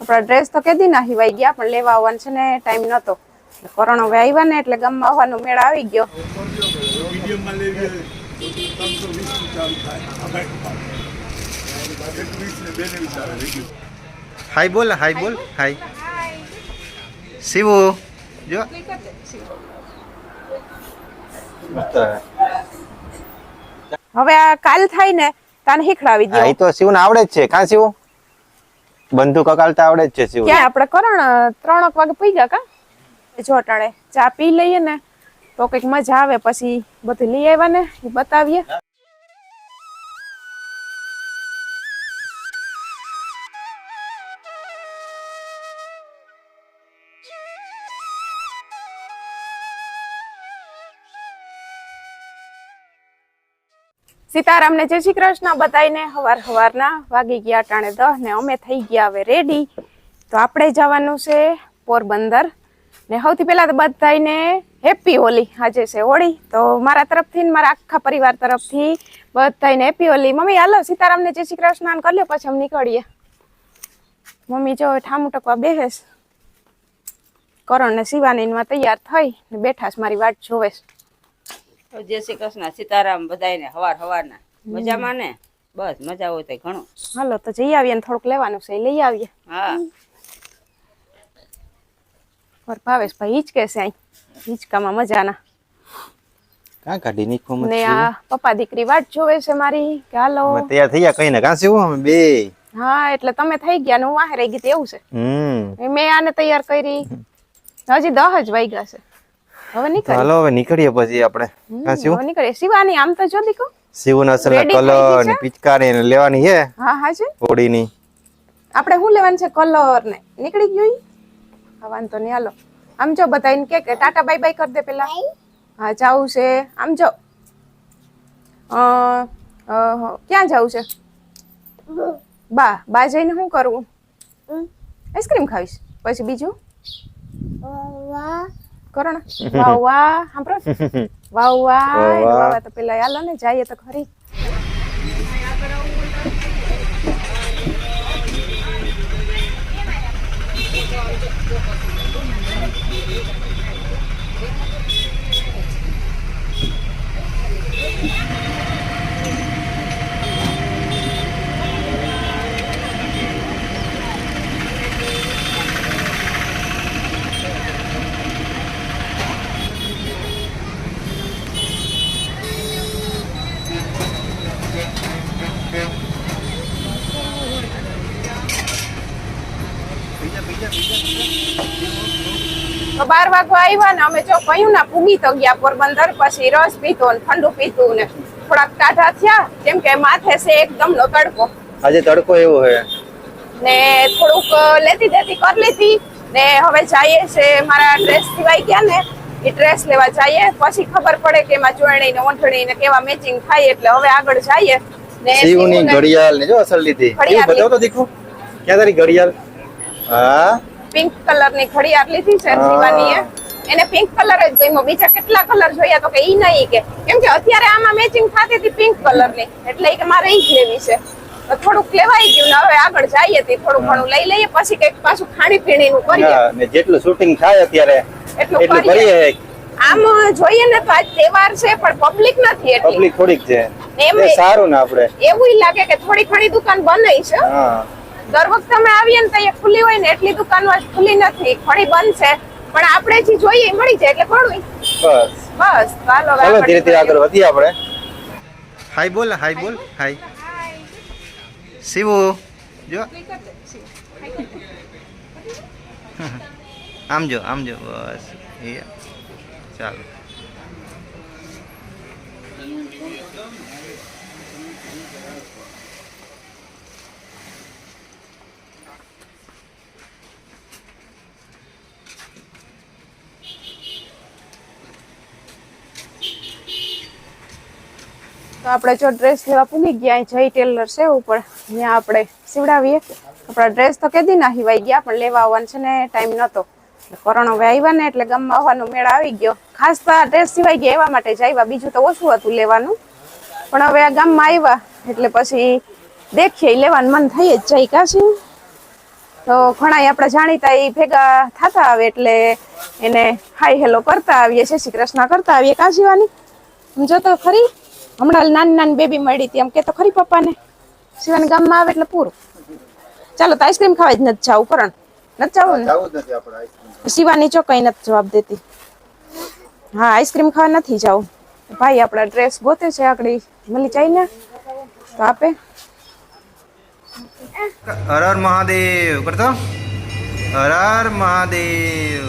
આપણા ડ્રેસ તો કેદી ના હિવાઈ ગયા પણ લેવા આવવાનું છે ને ટાઈમ નતો. કોરોના હવે આવ્યા ને એટલે ગામમાં આવવાનો મેળ આવી ગયો. હોય ને ને બોલ હાય બોલ હાય. શિવુ જો. હવે આ કાલ થાય ને તાને શીખડાવી દે દો એ તો શિવને આવડે જ છે. કાં શિવ? બંદૂક અકાલતા આવડે જ છે શિવ. ક્યાં આપણે કરણ ત્રણક વાગે પી ગયા કા? જોટાણે ચા પી લઈએ ને, તો કંઈક મજા આવે, પછી બધું લઈ આવ્યા ને બતાવીએ. સીતારામને જય શ્રી કૃષ્ણ બતાવીને હવાર હવારના વાગી ગયા ટાણે દહ ને અમે થઈ ગયા હવે રેડી તો આપણે જવાનું છે પોરબંદર ને સૌથી પહેલાં તો બધાને હેપી હોલી. આજે છે હોળી. તો મારા તરફથી ને મારા આખા પરિવાર તરફથી બધાને હેપી હોલી. મમ્મી, હાલો, સીતારામને જય શ્રી કૃષ્ણ કરી લો પછી અમે નીકળીએ. મમ્મી, જો ઠામું ટકવા બેહેશ કરણ ને શિવાનીમાં તૈયાર થઈ ને બેઠાશ મારી વાટ જોવે છે. તો જય શ્રી કૃષ્ણ સીતારામ બધાયને હવાર હવારના. મજામાં ને? બસ મજા હોય તો ઘણું હાલો તો જઈ આવીએ ને થોડુંક લેવાનું છે લઈ આવીએ. હા. પર ભાવેશભાઈ હિંચકે છે અહીં હિંચકામાં મજાના. કાં કાઢી નીકળું ને આ પપ્પા દીકરી વાટ જોવે છે મારી કે હાલો. તૈયાર થઈ ગયા કઈ ને કાં શિવ અમે બે? હા એટલે તમે થઈ ગયા ને હું વાહે રહી ગઈ તો એવું છે. હમ. એ મેં આને તૈયાર કરી. હજી દહ જ વાગ્યા છે. હવે તો હાલો હવે નીકળીએ પછી આપણે. હા શિવ? હવે નીકળીએ. શિવાની આમ તો જો દીકો શિવના સલા કલર ને પિચકારી ને લેવાની છે હા હા છે. હોળીની. આપણે શું લેવાનું છે? કલર ને. નીકળી ગયું? હા વાંધો નહીં હાલો. આમ જો બધાને કે કે ટાટા બાય બાય કરી દે પેલા. હા જાવું છે. આમ જો. અ, અ, ક્યાં જાવું છે? બા બા જઈને શું કરવું? આઈસ્ક્રીમ ખાવીશ પછી બીજું? કરો ને વાહ સાંભળો. વાહ વાહ તો પેલા હાલો ને જઈએ તો ખરી Thank બાર વાગવા આવ્યા ને અમે જો કહ્યું ને પૂગી તો ગયા પોરબંદર પછી રસ પીધો ને ઠંડુ પીધું ને થોડાક ટાઢા થયા કેમ કે માથે છે એકદમ નો તડકો. આજે તડકો એવો હે. ને થોડુંક લેતી દેતી કરી લીધી ને હવે જઈએ છે મારા ડ્રેસ સિવાય ગયા ને એ ડ્રેસ લેવા જઈએ. પછી ખબર પડે કે એમાં જોડણી ને ઓંઠણી ને કેવા મેચિંગ થાય એટલે હવે આગળ જઈએ ને શિવની ઘડિયાળ ને જો અસલ લીધી. બતાવો તો દીકુ ક્યાં તારી ઘડિયાળ? હા? પિંક કલરની ઘડિયાળ લીધી છે. શિવાનીએ એને પિંક કલર જ ગમ્યો. બીજા કેટલા કલર જોયા તો કે ઈ નહીં કે. કેમ કે અત્યારે આમાં મેચિંગ થતી હતી પિંક કલરની. એટલે કે મારે ઈ જ લેવી છે. થોડુંક લેવાઈ ગયું ને હવે આગળ જઈએ તે થોડું ઘણું લઈ લઈએ. પછી કંઈક પાછું ખાણી પીણી નું કરીએ ને જેટલું શૂટિંગ થાય અત્યારે એટલું. કરીએ. આમ જોઈએ ને તો આજ તહેવાર છે પણ પબ્લિક નથી એટલી. પબ્લિક થોડીક છે. એમ સારું ને આપણે. એવું લાગે કે થોડી ઘણી દુકાન બનાવી છે. હા. દર વખતે અમે આવીએ ને તો એ ખુલ્લી હોય ને એટલી દુકાનો ખુલ્લી નથી. ઘણી બંધ છે. પણ આપણે જે જોઈએ મળી જાય એટલે ઘણું બસ. બસ ચાલો ધીરે ધીરે આગળ વધીએ આપણે. હાય બોલ હાય બોલ હાય. શિવુ જો. આમ જો આમ જો બસ. એ ચાલો. તો આપણે જો ડ્રેસ લેવા પૂગી ગયા જય ટેલર છે ઉપર ત્યાં આપણે સીવડાવીએ. આપણા ડ્રેસ તો કેદી ના હિવાઈ ગયા, પણ લેવા આવવાનું છે ને ટાઈમ એટલે કોરોના હવે આવ્યા ને, એટલે ગામમાં આવવાનો મેળા આવી ગયો. ખાસ તો ડ્રેસ સિવાય ગયા એવા માટે જ આવ્યા, બીજું તો ઓછું હતું લેવાનું. પણ હવે આ ગામમાં આવ્યા, એટલે પછી દેખીએ લેવાનું મન થઈ જ જાય કાશી તો ઘણા આપણે જાણીતા એ ભેગા થતા આવે, એટલે એને હાય હેલો કરતા આવીએ શ્રી કૃષ્ણ કરતા આવીએ કાશીવાની શિવાની સમજો તો ખરી? હમણાં નાની નાની બેબી મળી હતી. એમ કે તો ખરી પપ્પાને? શિવાની ગામમાં આવે એટલે પૂરું. ચાલો તો આઈસ્ક્રીમ ખાવા જ નથી જાવું કરણ. નથી જવું ને? જવું જ નથી આપણે આઈસ્ક્રીમ શિવાની ચો કઈ નથી જવાબ દેતી. હા આઈસ્ક્રીમ ખાવા નથી જાવું. ભાઈ આપણા ડ્રેસ ગોતે છે આકડી મળી જાય ને? તો આપે. હર હર મહાદેવ. કરતો? હર હર મહાદેવ.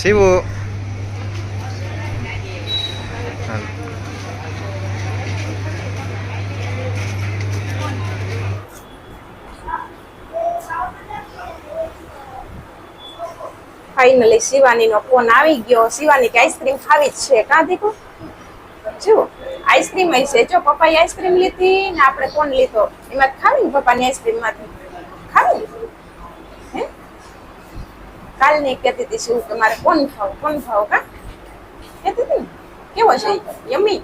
શિવો. ફાઇનલી શિવાની નો ફોન આવી ગયો. શિવાની કે આઈસ્ક્રીમ ખાવી જ છે. કાં દીકુ? જો આઈસ્ક્રીમ હશે જો પપ્પાએ આઈસ્ક્રીમ લીધી ને આપણે ફોન લીધો? એમાં ખાવી ને પપ્પાની આઈસ્ક્રીમમાંથી ખાવી હે કાલની કહેતી હતી શું કે મારે કોણ ખાવ કોણ ખાવ કા? કહેતી હતી કેવો છે યમી?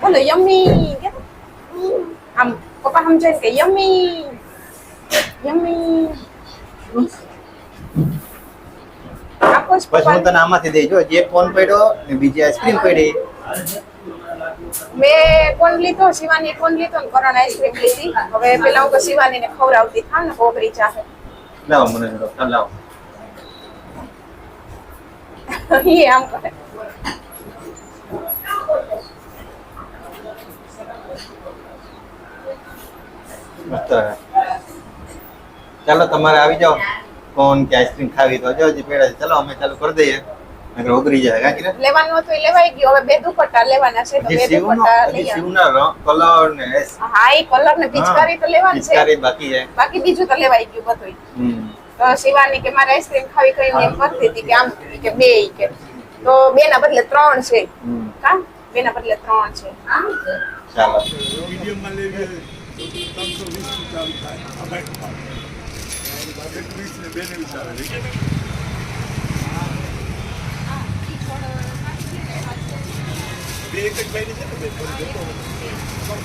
બોલો યમી આમ પપ્પા સમજાય કે યમી યમી. આપો જ પછી હું તને આમાંથી દઈ જે ફોન પડ્યો ને બીજી આઈસ્ક્રીમ પડી. મેં કોણ લીધો શિવાની કોણ લીધો ને કરણ આઈસ્ક્રીમ લીધી. હવે પેલા હું તો શિવાની ને ખવડાવતી થાવ ને કોબરી ચાહે લાવો મને લાવો. ઈ આમ કરે મસ્ત હે. ચાલો તમારે આવી જાઓ કોણ કે આઈસ્ક્રીમ ખાવી તો જો હજી પેડા છે ચાલો અમે ચાલુ કરી દઈએ નકર ઉગરી જાય કાંકી ને લેવાનું હતું એ લેવાઈ ગયું હવે બે દુપટ્ટા લેવાના છે તો હજી બે શિવનો દુપટ્ટા હજી લઈ આવો. શિવના રંગ કલર ને એસ- હા એ કલર ને પિચકારી તો લેવાનું છે પિચકારી બાકી છે બાકી બીજું તો લેવાઈ ગયું બધું હમ. તો શિવાની કે મારે આઈસ્ક્રીમ ખાવી કઈ એમ કરતી હતી કે આમ કે બે કે. તો બે ના બદલે ત્રણ છે. કા? બે ના બદલે ત્રણ છે. ચાલો. મીડિયમમાં લેવી ત્રણસો થાય. બે ને એક જ બાઈને છે ને બે ફરી જતો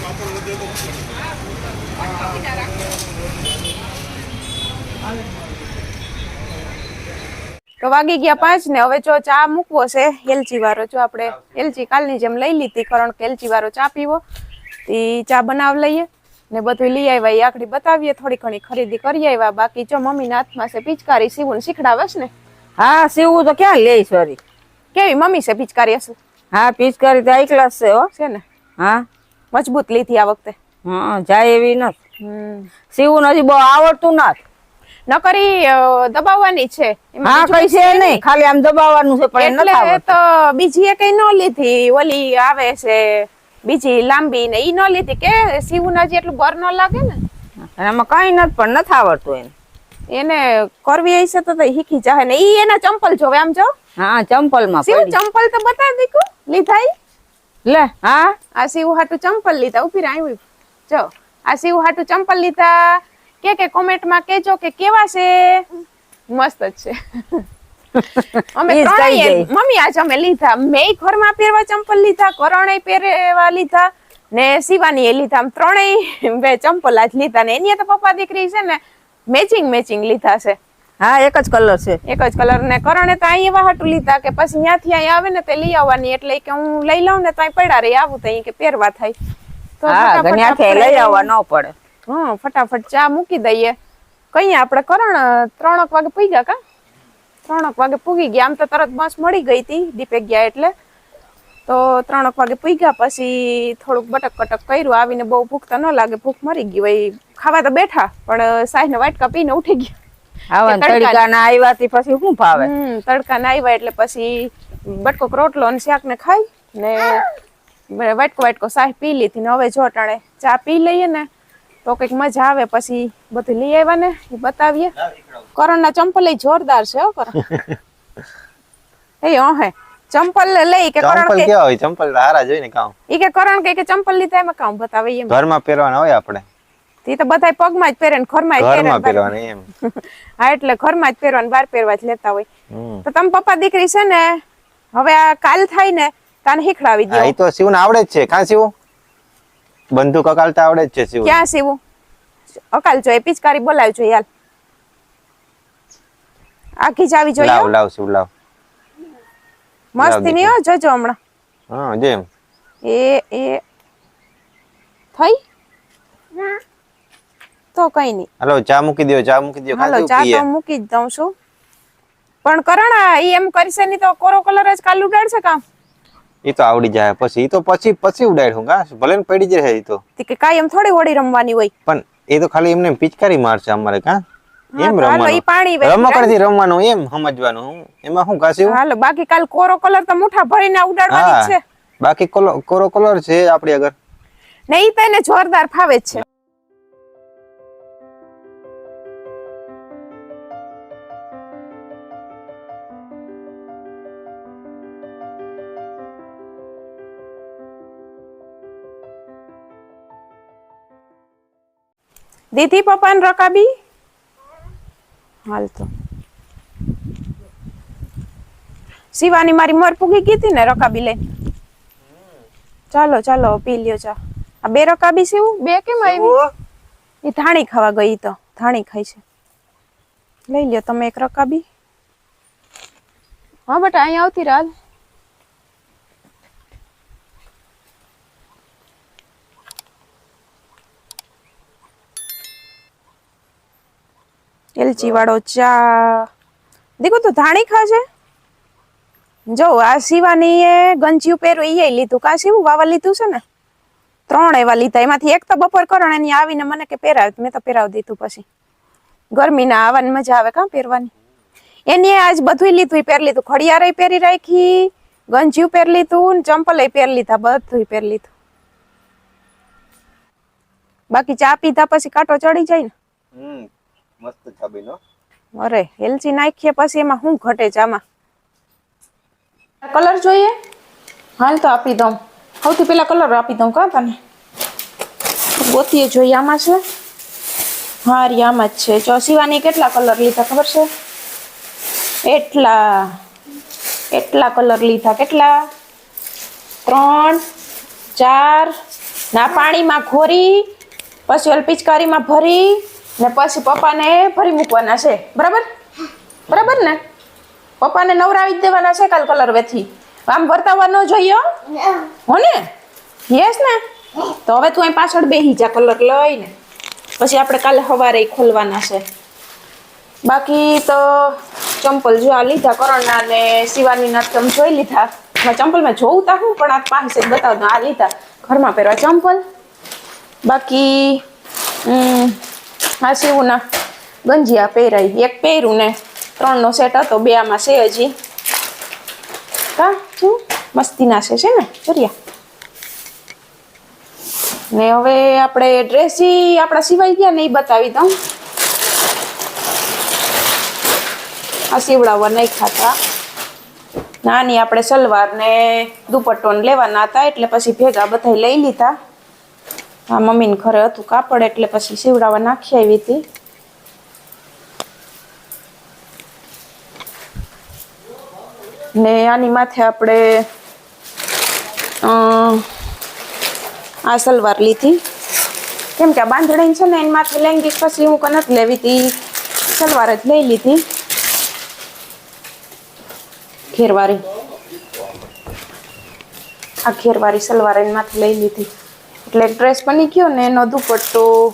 કાપડ વધે તો. તો વાગી ગયા પાંચ ને હવે જો ચા મૂકવો છે એલચી વાળો જો આપણે એલચી કાલની જેમ લઈ લીધી કારણ કે એલચી વાળો ચા પીવો એ ચા બનાવ લઈએ ને બધું લઈ આવ્યા એ આખડી બતાવીએ થોડી ઘણી ખરીદી કરી આવ્યા બાકી જો મમ્મીના હાથમાં છે પિચકારી સીવું શીખડાવે છે ને? હા સીવું તો ક્યાં લે સોરી કેવી મમ્મી છે પિચકારી હશે? હા પિચકારી તો આઈ ક્લાસ છે હો. છે ને? હા. મજબૂત લીધી આ વખતે. હા જાય એવી નથી. સીવું હજી બહુ આવડતું નથી. નકરી દબાવવાની છે. હા કઈ છે નહીં. ખાલી આમ દબાવવાનું છે પણ એટલે તો બીજી એ કઈ ન લીધી. ઓલી આવે છે બીજી લાંબી ને ઈ ન લીધી. કે સીવું હજી એટલું બર ન લાગે ને? એમાં કઈ નથી પણ નથી આવડતું એને એને કરવી હશે તો શીખી જાહે ને. ઈ એના ચંપલ જોવે આમ જો. હા ચંપલમાં શિવ ચંપલ તો બતા દીકુ લીધા લે હા? આ શિવ હાટુ ચંપલ લીધા. ઊભી આવ્યું જો આ શિવ હાટુ ચંપલ લીધા. કે કે કોમેન્ટમાં કેજો કે કેવા છે? મસ્ત જ છે. અમે ત્રણેય મમ્મી આજ અમે લીધા. મેં ઘરમાં પહેરવા ચંપલ લીધા કરણે પહેરવા લીધા ને શિવાની એ લીધા. આમ ત્રણેય બે ચંપલ આજ લીધા ને એની તો પપ્પા દીકરી છે ને મેચિંગ મેચિંગ લીધા છે. હા એક જ કલર છે. એક જ કલર ને કરણે તો અહીં એવા હાટું લીધા કે પછી ત્યાંથી અહીં આવે ને તે લઈ આવવાની. એટલે કે હું લઈ લઉં ને તો પડ્યા રહી. આવું તો કે પહેરવા થાય. તો લઈ આવવા ન પડે. હા ફટાફટ ચા મૂકી દઈએ. કઈ આપણે કરણ ત્રણક વાગે પૂગ્યા કા? ત્રણક વાગે પૂગી ગયા. આમ તો તરત બસ મળી ગઈ હતી દીપે ગયા એટલે. તો ત્રણક વાગે પૂગ્યા પછી થોડુંક બટક કટક કર્યું. આવીને બહુ ભૂખ તો ન લાગે. ભૂખ મરી ગઈ હોય ખાવા તો બેઠા પણ સાહેબ ને વાટકા પીને ઉઠી ગયા. આવા તડકા- ના આવ્યાથી પછી શું ભાવે? તડકા ના આવ્યા એટલે પછી બટકો રોટલો અને શાક ને ખાઈ ને વાટકો વાટકો સાહ પી લીધી ને હવે જો ચા પી લઈએ ને તો કંઈક મજા આવે પછી બધું લઈ આવ્યા ને એ બતાવીએ. કરણ ના ચંપલ જોરદાર છે હો કરણ એ હે ચંપલ લઈ કે કરણ ચંપલ કે કેવા હોય? ચંપલ હારા જોઈને કામ. ઈ કે કરણ કે કે ચંપલ લીધા એમાં કામ બતાવે એમ. ઘરમાં પહેરવાના હોય આપણે? તે તો બધાય પગમાં જ પહેરે ને ઘરમાં જ પહેરે પહેરવાની એમ. હા એટલે ઘરમાં જ પહેરવાનું બહાર પહેરવા જ લેતા હોય. તો તમે પપ્પા દીકરી છે ને હવે આ કાલ થાય ને તાને શીખડાવી દે દો એ તો શિવને આવડે જ છે. કાં શિવ? બંદૂક અકાલતા આવડે જ છે શિવ ક્યાં સીવું અકાલ જોઈએ પિચકારી બોલાવજો યાર આખી જ આવી લાવ લાવ શિવ લાવ. મસ્તી નહીં હો જોજો હમણાં. હા જેમ. એ એ. થઈ? તો કઈ નહીં. હાલો ચા મૂકી દો ચા મૂકી દો હાલો ચા તો મૂકી જ દઉં છું. પણ કરણ એમ કરશે નહીં તો કોરો કલર જ કાલ ઉડાડશે કામ. એ તો આવડી જાય. પછી એ તો પછી પછી ઉડાડું કા? ભલે ને પડી જાય એ તો. કે કાયમ થોડી હોડી રમવાની હોય. પણ એ તો ખાલી એમને પિચકારી મારશે અમારે કા? એમ રમવાનું. રમકડથી રમવાનું? એમ સમજવાનું. એમાં શું કાશી હાલો બાકી કાલ કોરો કલર તો મુઠા ભરીને ઉડાડવાની છે. બાકી કોરો કલર છે આપણી આગળ. નહીં તો એને જોરદાર ફાવે છે. દીધી પપ્પાને રકાબી? હાલ તો. શિવાની મારી મોર પૂગી ગઈ હતી ને રકાબી લઈને. ચાલો ચાલો પી લ્યો ચા. આ બે રકાબી સીવું બે કેમ આવી? એ ધાણી ખાવા ગઈ તો. ધાણી ખાઈ છે. લઈ લ્યો તમે એક રકાબી. હા બટા અહીંયા આવતી રાલ એલચી વાળો ચા. દેખો તું ધાણી ખાશે જો, આ શિવાની એ ગંજીયું પહેર્યું એ લીધું. કા શિવું વાવા લીધું છે ને? ત્રણ એવા લીધા. એમાંથી એક તો બપોર કરણ એની આવીને મને કે પહેરાવ. મેં તો પહેરાવી દીધું પછી. ગરમીના આવવાની મજા આવે. કાં પહેરવાની? એની આજ બધું લીધું પહેરી લીધું. ખડિયારે પહેરી રાખી ગંજીયું પહેરી લીધું ચંપલ પહેરી લીધા. બધું પહેરી લીધું. બાકી ચા પીધા પછી કાંટો ચડી જાય ને? મસ્ત છબીનો અરે એલચી નાખીએ પછી એમાં શું ઘટે ચામાં કલર જોઈએ? હાલ તો આપી દઉં. સૌથી પેલા કલર આપી દઉં કા તને? ગોતીએ જોઈએ આમાં છે. હા આમાં જ છે. જો સીવાની કેટલા કલર લીધા, ખબર છે? એટલા એટલા કલર લીધા. કેટલા? ત્રણ, ચાર. ના, પાણીમાં ઘોરી પછી ઓલ પિચકારીમાં ભરી ને પછી પપ્પાને ભરી મૂકવાના છે. બરાબર? બરાબર ને? પપ્પાને નવરાવી જ દેવાના છે કાલ કલર વેથી. આમ વર્તાવવા ન જોઈએ હો. ને. યસ ને? તો હવે તું અહીં પાછળ બેહી જા કલર લઈને. પછી આપણે કાલે સવારે ખોલવાના છે. બાકી તો ચંપલ જો આ લીધા કરણના ને શિવાનીના તમે જોઈ લીધા. મેં ચંપલમાં જોઉં તા હું પણ આ પાસે જ બતાવ દઉં આ લીધા. ઘરમાં પહેરવા ચંપલ. બાકી આ સીવુંના ગંજીયા પહેરાય એક પહેર્યું ને ત્રણનો સેટ હતો, બે આમાં છે હજી. કા શું? મસ્તીના છે છે ને? ચરિયા. ને હવે આપણે ડ્રેસ આપણા સિવાય ગયા ને એ બતાવી દઉં. આ સીવડાવવા નહીં ખાતા નાની આપણે સલવાર ને દુપટ્ટો લેવાના હતા, એટલે પછી ભેગા બધા લઈ લીધા. હા, મમ્મીને ઘરે હતું કાપડ એટલે પછી સીવડાવવા નાખી આવી હતી. ને આની માથે આપણે આ સલવાર લીધી. કેમ કે આ બાંધણી છે ને, એની માથે લેંગી પછી હું નથી લેવી હતી. સલવાર જ લઈ લીધી. ઘેરવાળી. આ ઘેરવારી સલવાર એની માથે લઈ લીધી. એટલે ડ્રેસ બની ગયો ને એનો દુપટ્ટો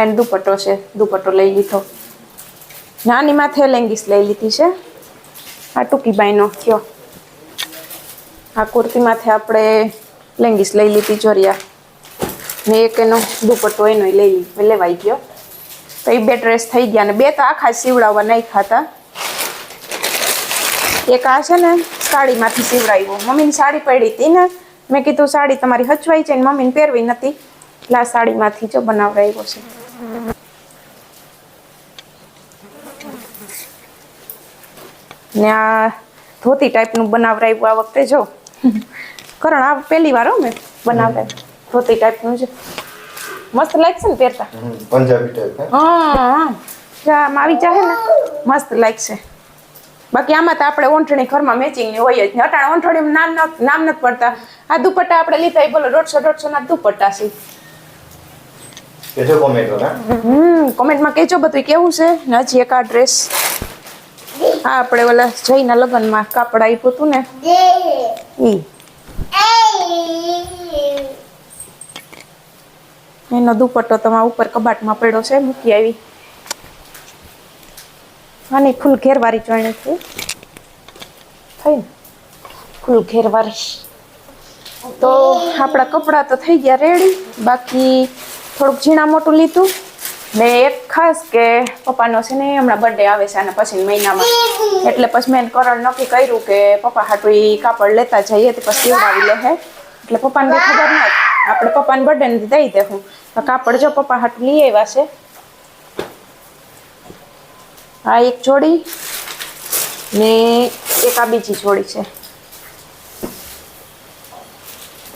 એનો દુપટ્ટો છે, દુપટ્ટો લઈ લીધો. નાની માથે લેંગીસ લઈ લીધી છે. આ ટૂંકી બાઈનો થયો. આ કુર્તી માથે આપણે લેંગીસ લઈ લીધી જોરિયા. ને એક એનો દુપટ્ટો એનો લઈ લેવાઈ ગયો. તો એ બે ડ્રેસ થઈ ગયા ને બે તો આખા સીવડાવવા નહીં ખાતા એક આ છે ને સાડીમાંથી સીવડાવ્યું. મમ્મીની સાડી પડી હતી ને મેં કીધું સાડી તમારી હચવાઈ છે ને મમ્મીને પહેરવી નથી. લા સાડીમાંથી જો બનાવડાવ્યો છે. ને આ ધોતી ટાઈપનું બનાવડાવ્યું આ વખતે જો. કરણ આ પહેલી વાર મેં બનાવડાવ્યું ધોતી ટાઈપનું છે મસ્ત લાગશે ને પહેરતા? પંજાબી ટાઈપ હા? હા આવી જાય ને. મસ્ત લાગશે. બાકી આમાં તો આપણે ઓંઠણી ઘરમાં મેચિંગની હોય જ અટાણે ઓંઠણી નામ નામ નથી પડતા. આ દુપટ્ટા આપણે લીધા એ બોલો દોઢસો દોઢસો ના દુપટ્ટા છે. કોમેન્ટ હમ કોમેન્ટમાં કહેજો બધું કેવું છે? ને હજી એક આ ડ્રેસ આ આપણે ઓલા જઈના લગ્નમાં કાપડ આપ્યું હતું ને. ઈ. એનો દુપટ્ટો તમારા ઉપર કબાટમાં પડ્યો છે મૂકી આવી. આની ફૂલ ઘેરવારી ચોણી છે. થઈ ને? ફૂલ ઘેરવારી. તો આપણા કપડાં તો થઈ ગયા રેડી બાકી થોડુંક ઝીણા મોટું લીધું. ને એક ખાસ કે પપ્પાનો છે ને હમણાં બર્થડે આવે છે અને પછી મહિનામાં. એટલે પછી મેં કરણ નક્કી કર્યું કે પપ્પા હાટું એ કાપડ લેતા જઈએ તો પછી સીવડાવી લે હે એટલે પપ્પાને બી ખબર ના આપણે પપ્પાને બર્થડે ને દઈ દેવું તો કાપડ જો પપ્પા હાટું લઈ આવ્યા છે. આ એક જોડી ને એક આ બીજી જોડી છે.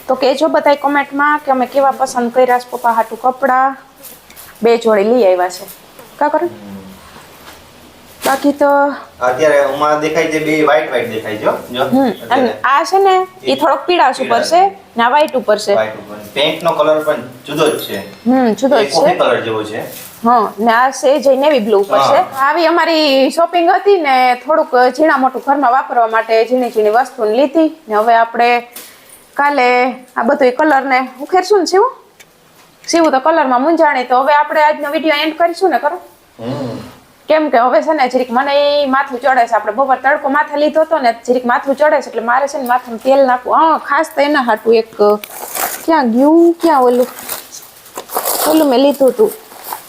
તો કહેજો બધાય કોમેન્ટમાં કે અમે કેવા પસંદ કર્યા છે પપ્પા હાટું કપડાં. બે જોડી લઈ આવ્યા છે. કા કરું બાકી તો અત્યારે ઉમા દેખાય છે બે વ્હાઈટ વ્હાઈટ દેખાય છે જો અને આ છે ને એ થોડોક પીળાશ ઉપર છે ને આ વ્હાઈટ ઉપર છે. પેન્ટ નો કલર પણ જુદો જ છે. હમ જુદો જ છે. કલર જેવો છે. હા ને આ છે જે નેવી બ્લુ ઉપર છે. આવી અમારી શોપિંગ હતી ને થોડુંક ઝીણા મોટું ઘરમાં વાપરવા માટે ઝીણી ઝીણી વસ્તુ લીધી. ને હવે આપણે કાલે આ બધું કલર ને ઉખેરશું ને સીવું સીવું તો કલરમાં મૂંઝાણી તો હવે આપણે આજનો વીડિયો એન્ડ કરીશું ને કરો કેમ કે હવે છે ને જરીક મને એ માથું ચડે છે. આપણે બપોર તડકો માથે લીધો હતો ને જરીક માથું ચડે છે એટલે મારે છે ને માથામાં તેલ નાખવું. હા ખાસ તો એના હાટું એક ક્યાં ગયું ક્યાં ઓલું? ઓલું મેં લીધું હતું.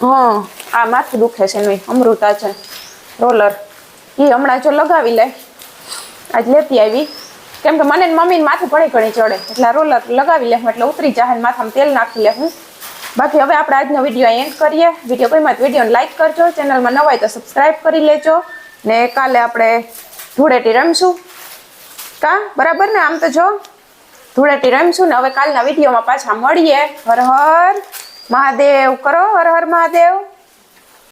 હા આ માથું દુખે છે નહીં અમૃતા છે રોલર. એ હમણાં જો લગાવી લે. આજ લેતી આવી. કેમ કે મને મમ્મીને માથે ઘણી ઘણી ચડે. એટલે રોલર લગાવી લેવું એટલે ઉતરી જાય માથામાં તેલ નાખી લેવું બાકી હવે આપણે આજનો વીડિયો એન્ડ કરીએ. વીડિયો ગમ્યો તો વિડીયોને લાઇક કરજો. ચેનલમાં નવા હોય તો સબસ્ક્રાઈબ કરી લેજો. ને કાલે આપણે ધૂળેટી રમશું. કા? બરાબર ને? આમ તો જો. ધૂળેટી રમશું ને હવે કાલના વિડીયોમાં પાછા મળીએ. હર હર મહાદેવ. કરો? હર હર મહાદેવ.